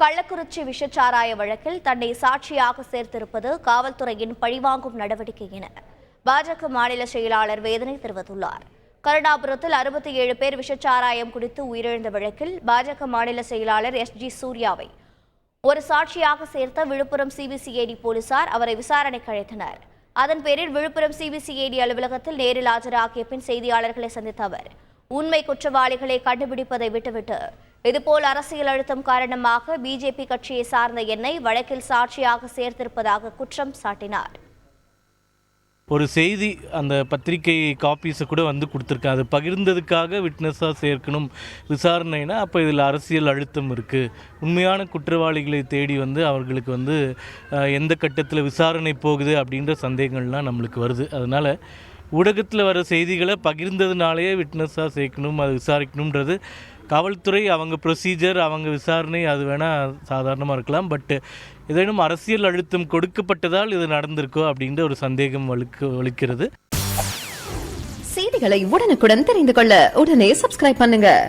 கள்ளக்குறிச்சி விஷச்சாராய வழக்கில் தன்னை சாட்சியாக சேர்த்திருப்பது காவல்துறையின் பழிவாங்கும் நடவடிக்கை என பாஜக மாநில செயலாளர் வேதனை தெரிவித்துள்ளார். கருணாபுரத்தில் அறுபத்தி ஏழு பேர் விஷச்சாராயம் குடித்து உயிரிழந்த வழக்கில் பாஜக மாநில செயலாளர் எஸ் ஜி சூர்யாவை ஒரு சாட்சியாக சேர்த்த விழுப்புரம் சிபிசிஐடி போலீசார் அவரை விசாரணைக்கு அழைத்தனர். அதன் பேரில் விழுப்புரம் சிபிசிஐடி அலுவலகத்தில் நேரில் ஆஜராகிய பின் செய்தியாளர்களை சந்தித்த அவர் உண்மை குற்றவாளிகளை கண்டுபிடிப்பதை விட்டுவிட்டு இதுபோல் அரசியல் அழுத்தம் காரணமாக பிஜேபி கட்சியை சார்ந்த என்னை வழக்கில் சாட்சியாக சேர்த்திருப்பதாக குற்றம் சாட்டினார். ஒரு செய்தி அந்த பத்திரிகை காப்பீஸை கூட வந்து கொடுத்துருக்கேன். அது பகிர்ந்ததுக்காக விட்னஸாக சேர்க்கணும் விசாரணைனா அப்போ இதில் அரசியல் அழுத்தம் இருக்குது உண்மையான குற்றவாளிகளை தேடி வந்து அவர்களுக்கு வந்து எந்த கட்டத்தில் விசாரணை போகுது அப்படின்ற சந்தேகங்கள்லாம் நம்மளுக்கு வருது. அதனால் ஊடகத்தில் வர செய்திகளை பகிர்ந்ததுனாலேயே விட்னஸாக சேர்க்கணும் அது விசாரிக்கணுன்றது காவல்துறை அவங்க ப்ரொசீஜர் அவங்க விசாரணை அது வேணால் சாதாரணமாக இருக்கலாம். பட் ஏதேனும் அரசியல் அழுத்தம் கொடுக்கப்பட்டதால் இது நடந்திருக்கோ அப்படின்ற ஒரு சந்தேகம் வலுக்கு வலுக்கிறது செய்திகளை உடனுக்குடன் தெரிந்து கொள்ள உடனே சப்ஸ்கிரைப் பண்ணுங்கள்